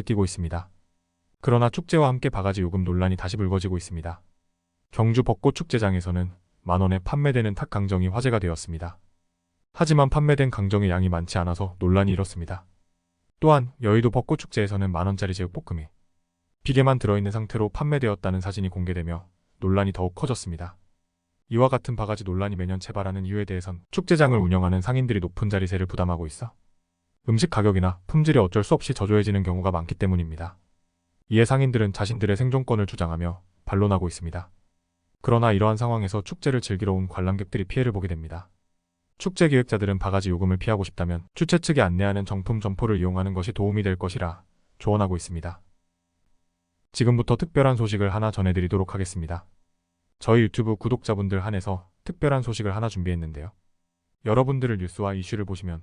느끼고 있습니다. 그러나 축제와 함께 바가지 요금 논란이 다시 불거지고 있습니다. 경주 벚꽃 축제장에서는 만원에 판매되는 탁 강정이 화제가 되었습니다. 하지만 판매된 강정의 양이 많지 않아서 논란이 일었습니다. 또한 여의도 벚꽃 축제에서는 만원짜리 제육볶음이 비계만 들어있는 상태로 판매되었다는 사진이 공개되며 논란이 더욱 커졌습니다. 이와 같은 바가지 논란이 매년 재발하는 이유에 대해선 축제장을 운영하는 상인들이 높은 자리세를 부담하고 있어 음식 가격이나 품질이 어쩔 수 없이 저조해지는 경우가 많기 때문입니다. 이에 상인들은 자신들의 생존권을 주장하며 반론하고 있습니다. 그러나 이러한 상황에서 축제를 즐기러 온 관람객들이 피해를 보게 됩니다. 축제 기획자들은 바가지 요금을 피하고 싶다면 주최 측이 안내하는 정품 점포를 이용하는 것이 도움이 될 것이라 조언하고 있습니다. 지금부터 특별한 소식을 하나 전해드리도록 하겠습니다. 저희 유튜브 구독자분들 한해서 특별한 소식을 하나 준비했는데요. 여러분들을 뉴스와 이슈를 보시면